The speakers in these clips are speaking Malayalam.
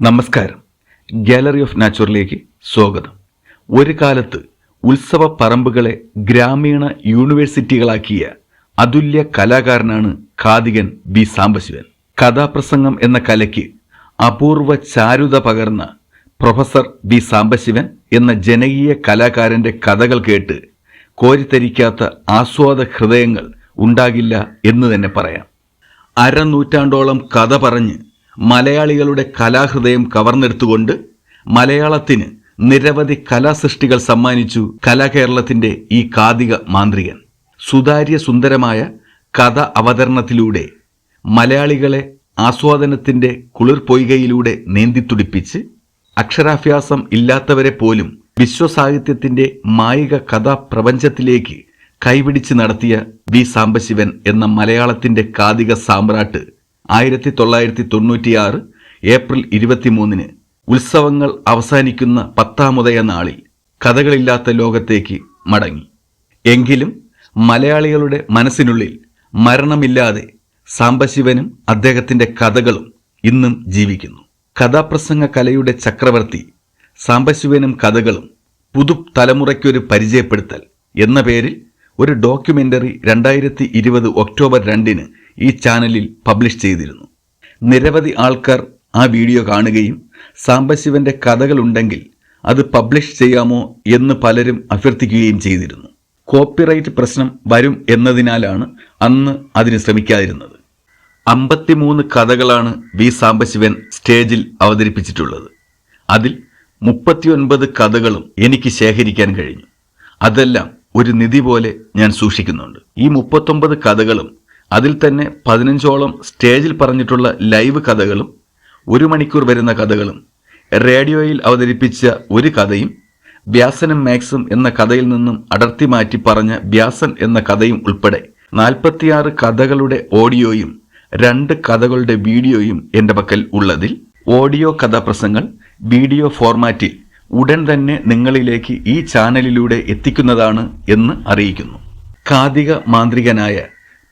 നമസ്കാരം. ഗാലറി ഓഫ് നാച്ചുറലിലേക്ക് സ്വാഗതം. ഒരു കാലത്ത് ഉത്സവ പറമ്പുകളെ ഗ്രാമീണ യൂണിവേഴ്സിറ്റികളാക്കിയ അതുല്യ കലാകാരനാണ് കാതികൻ ബി സാംബശിവൻ. കഥാപ്രസംഗം എന്ന കലയ്ക്ക് അപൂർവ ചാരുത പകർന്ന പ്രൊഫസർ ബി സാംബശിവൻ എന്ന ജനകീയ കലാകാരന്റെ കഥകൾ കേട്ട് കോരിത്തരിക്കാത്ത ആസ്വാദ ഹൃദയങ്ങൾ ഉണ്ടാകില്ല എന്ന് തന്നെ പറയാം. അരനൂറ്റാണ്ടോളം കഥ പറഞ്ഞ് മലയാളികളുടെ കലാഹൃദയം കവർന്നെടുത്തുകൊണ്ട് മലയാളത്തിന് നിരവധി കലാസൃഷ്ടികൾ സമ്മാനിച്ചു കലാകേരളത്തിന്റെ ഈ കാതിക മാന്ത്രികൻ. സുതാര്യ സുന്ദരമായ കഥ അവതരണത്തിലൂടെ മലയാളികളെ ആസ്വാദനത്തിന്റെ കുളിർപ്പൊയ്കയിലൂടെ നീന്തിത്തുടിപ്പിച്ച് അക്ഷരാഭ്യാസം ഇല്ലാത്തവരെ പോലും വിശ്വസാഹിത്യത്തിന്റെ മായിക കഥാപ്രപഞ്ചത്തിലേക്ക് കൈപിടിച്ച് നടത്തിയ വി സാംബശിവൻ എന്ന മലയാളത്തിന്റെ കാതിക സാമ്രാട്ട് ആയിരത്തി തൊള്ളായിരത്തി തൊണ്ണൂറ്റിയാറ് ഏപ്രിൽ ഇരുപത്തിമൂന്നിന് ഉത്സവങ്ങൾ അവസാനിക്കുന്ന പത്താമുതയ നാളിൽ കഥകളില്ലാത്ത ലോകത്തേക്ക് മടങ്ങി. എങ്കിലും മലയാളികളുടെ മനസ്സിനുള്ളിൽ മരണമില്ലാതെ സാംബശിവനും അദ്ദേഹത്തിന്റെ കഥകളും ഇന്നും ജീവിക്കുന്നു. കഥാപ്രസംഗ കലയുടെ ചക്രവർത്തി സാംബശിവനും കഥകളും പുതു തലമുറയ്ക്കൊരു പരിചയപ്പെടുത്തൽ എന്ന പേരിൽ ഒരു ഡോക്യുമെന്ററി രണ്ടായിരത്തി ഇരുപത് ഒക്ടോബർ രണ്ടിന് ഈ ചാനലിൽ പബ്ലിഷ് ചെയ്തിരുന്നു. നിരവധി ആൾക്കാർ ആ വീഡിയോ കാണുകയും സാംബശിവന്റെ കഥകളുണ്ടെങ്കിൽ അത് പബ്ലിഷ് ചെയ്യാമോ എന്ന് പലരും അഭ്യർത്ഥിക്കുകയും ചെയ്തിരുന്നു. കോപ്പിറൈറ്റ് പ്രശ്നം വരും എന്നതിനാലാണ് അന്ന് അതിന് ശ്രമിക്കാതിരുന്നത്. അമ്പത്തിമൂന്ന് കഥകളാണ് വി സാംബശിവൻ സ്റ്റേജിൽ അവതരിപ്പിച്ചിട്ടുള്ളത്. അതിൽ മുപ്പത്തിയൊൻപത് കഥകളും എനിക്ക് ശേഖരിക്കാൻ കഴിഞ്ഞു. അതെല്ലാം ഒരു നിധി പോലെ ഞാൻ സൂക്ഷിക്കുന്നുണ്ട്. ഈ മുപ്പത്തൊമ്പത് കഥകളും അതിൽ തന്നെ പതിനഞ്ചോളം സ്റ്റേജിൽ പറഞ്ഞിട്ടുള്ള ലൈവ് കഥകളും ഒരു മണിക്കൂർ വരുന്ന കഥകളും റേഡിയോയിൽ അവതരിപ്പിച്ച ഒരു കഥയും വ്യാസനും മാക്സും എന്ന കഥയിൽ നിന്നും അടർത്തി മാറ്റി പറഞ്ഞ വ്യാസൻ എന്ന കഥയും ഉൾപ്പെടെ നാൽപ്പത്തിയാറ് കഥകളുടെ ഓഡിയോയും രണ്ട് കഥകളുടെ വീഡിയോയും എന്റെ പക്കൽ ഉള്ളതിൽ ഓഡിയോ കഥാപ്രസംഗങ്ങൾ വീഡിയോ ഫോർമാറ്റിൽ ഉടൻ തന്നെ നിങ്ങളിലേക്ക് ഈ ചാനലിലൂടെ എത്തിക്കുന്നതാണ് എന്ന് അറിയിക്കുന്നു. കാതിക മാന്ത്രികനായ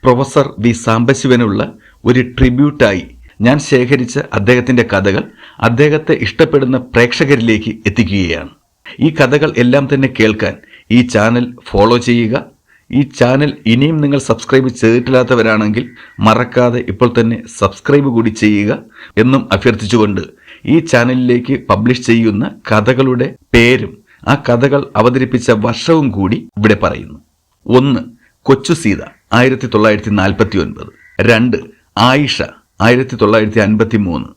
പ്രൊഫസർ വി സാംബശിവനുള്ള ഒരു ട്രിബ്യൂട്ടായി ഞാൻ ശേഖരിച്ച അദ്ദേഹത്തിന്റെ കഥകൾ അദ്ദേഹത്തെ ഇഷ്ടപ്പെടുന്ന പ്രേക്ഷകരിലേക്ക് എത്തിക്കുകയാണ്. ഈ കഥകൾ എല്ലാം തന്നെ കേൾക്കാൻ ഈ ചാനൽ ഫോളോ ചെയ്യുക. ഈ ചാനൽ ഇനിയും നിങ്ങൾ സബ്സ്ക്രൈബ് ചെയ്തിട്ടില്ലാത്തവരാണെങ്കിൽ മറക്കാതെ ഇപ്പോൾ തന്നെ സബ്സ്ക്രൈബ് കൂടി ചെയ്യുക എന്നും അഭ്യർത്ഥിച്ചുകൊണ്ട് ഈ ചാനലിലേക്ക് പബ്ലിഷ് ചെയ്യുന്ന കഥകളുടെ പേരും ആ കഥകൾ അവതരിപ്പിച്ച വർഷവും കൂടി ഇവിടെ പറയുന്നു. ഒന്ന് കൊച്ചു സീത. ആയിരത്തി തൊള്ളായിരത്തി നാൽപ്പത്തി ഒൻപത് രണ്ട് ആയിഷ ആയിരത്തി തൊള്ളായിരത്തി അൻപത്തി മൂന്ന്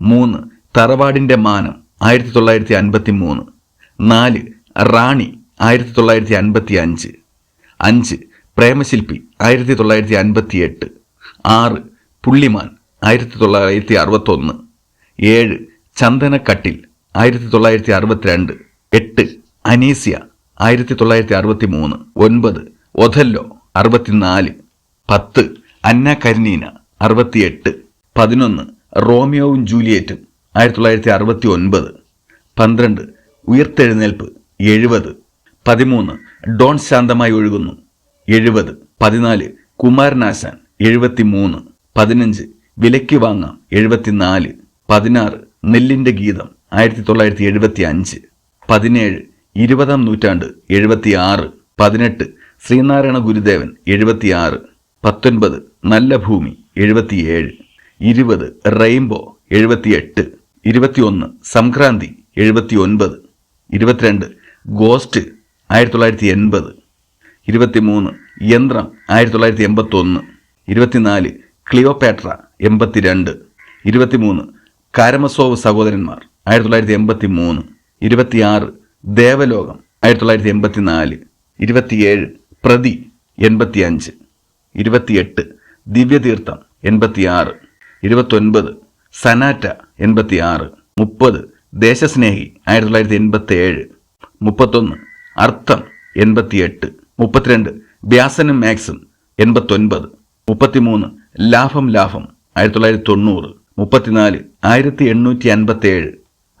മൂന്ന് തറവാടിന്റെ മാനം ആയിരത്തി തൊള്ളായിരത്തി അൻപത്തി മൂന്ന് നാല് റാണി ആയിരത്തി തൊള്ളായിരത്തി അൻപത്തി അഞ്ച് അഞ്ച് പ്രേമശില്പി ആയിരത്തി തൊള്ളായിരത്തി അൻപത്തി എട്ട് ആറ് പുള്ളിമാൻ ആയിരത്തി തൊള്ളായിരത്തി അറുപത്തൊന്ന് ഏഴ് ചന്ദനക്കട്ടിൽ ആയിരത്തി തൊള്ളായിരത്തി അറുപത്തിരണ്ട് എട്ട് അനീസിയ ആയിരത്തി തൊള്ളായിരത്തി അറുപത്തി മൂന്ന് ഒൻപത് ഒഥല്ലോ. അറുപത്തിനാല് പത്ത് അന്ന കരിനീന അറുപത്തിയെട്ട് പതിനൊന്ന് റോമിയോവും ജൂലിയറ്റും ആയിരത്തി തൊള്ളായിരത്തി അറുപത്തി ഒൻപത് പന്ത്രണ്ട് ഉയർത്തെഴുന്നേൽപ്പ് എഴുപത് പതിമൂന്ന് ഡോൺ ശാന്തമായി ഒഴുകുന്നു എഴുപത് പതിനാല് കുമാരനാശാൻ എഴുപത്തി മൂന്ന് പതിനഞ്ച് വിലയ്ക്ക് വാങ്ങാം എഴുപത്തിനാല് പതിനാറ് നെല്ലിന്റെ ഗീതം ആയിരത്തി തൊള്ളായിരത്തി എഴുപത്തി അഞ്ച് പതിനേഴ് ഇരുപതാം നൂറ്റാണ്ട് എഴുപത്തി ആറ് പതിനെട്ട് ശ്രീനാരായണ ഗുരുദേവൻ എഴുപത്തിയാറ്. പത്തൊൻപത് നല്ല ഭൂമി എഴുപത്തിയേഴ്. ഇരുപത് റെയിൻബോ എഴുപത്തിയെട്ട്. ഇരുപത്തിയൊന്ന് സംക്രാന്തി എഴുപത്തി ഒൻപത് ഇരുപത്തിരണ്ട് ഗോസ്റ്റ് ആയിരത്തി തൊള്ളായിരത്തി എൺപത് ഇരുപത്തിമൂന്ന് യന്ത്രം ആയിരത്തി തൊള്ളായിരത്തി എൺപത്തൊന്ന് ഇരുപത്തിനാല് ക്ലിയോപാട്ര എൺപത്തിരണ്ട്. ഇരുപത്തിമൂന്ന് കാരമസോവ് സഹോദരന്മാർ ആയിരത്തി തൊള്ളായിരത്തി എൺപത്തി മൂന്ന് ഇരുപത്തിയാറ് ദേവലോകം ആയിരത്തി തൊള്ളായിരത്തി എൺപത്തി നാല് ഇരുപത്തിയേഴ് പ്രതി എൺപത്തിയഞ്ച് ഇരുപത്തിയെട്ട് ദിവ്യതീർത്ഥം എൺപത്തിയാറ് ഇരുപത്തൊൻപത് സനാറ്റ എൺപത്തിയാറ് മുപ്പത് ദേശസ്നേഹി ആയിരത്തി തൊള്ളായിരത്തി എൺപത്തി ഏഴ് മുപ്പത്തൊന്ന് അർത്ഥം എൺപത്തിയെട്ട് മുപ്പത്തിരണ്ട് വ്യാസനും മാക്സും എൺപത്തൊൻപത് മുപ്പത്തിമൂന്ന് ലാഭം ലാഭം ആയിരത്തി തൊള്ളായിരത്തി തൊണ്ണൂറ് മുപ്പത്തിനാല് ആയിരത്തി എണ്ണൂറ്റി അൻപത്തി ഏഴ്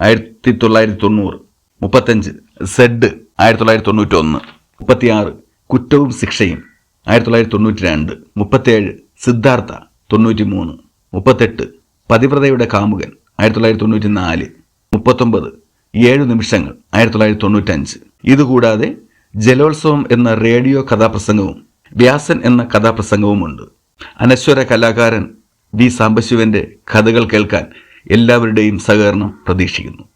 ആയിരത്തി തൊള്ളായിരത്തി തൊണ്ണൂറ് മുപ്പത്തഞ്ച് സെഡ് ആയിരത്തി തൊള്ളായിരത്തി തൊണ്ണൂറ്റി ഒന്ന് മുപ്പത്തിയാറ് കുറ്റവും ശിക്ഷയും. ആയിരത്തി തൊള്ളായിരത്തി തൊണ്ണൂറ്റി രണ്ട് മുപ്പത്തേഴ് സിദ്ധാർത്ഥ തൊണ്ണൂറ്റി മൂന്ന് മുപ്പത്തെട്ട് പതിവ്രതയുടെ കാമുകൻ ആയിരത്തി തൊള്ളായിരത്തി തൊണ്ണൂറ്റി നാല് മുപ്പത്തൊമ്പത് ഏഴ് നിമിഷങ്ങൾ ആയിരത്തി തൊള്ളായിരത്തി തൊണ്ണൂറ്റഞ്ച് ഇതുകൂടാതെ ജലോത്സവം എന്ന റേഡിയോ കഥാപ്രസംഗവും വ്യാസൻ എന്ന കഥാപ്രസംഗവുമുണ്ട്. അനശ്വര കലാകാരൻ വി സാംബശിവന്റെ കഥകൾ കേൾക്കാൻ എല്ലാവരുടെയും സഹകരണം പ്രതീക്ഷിക്കുന്നു.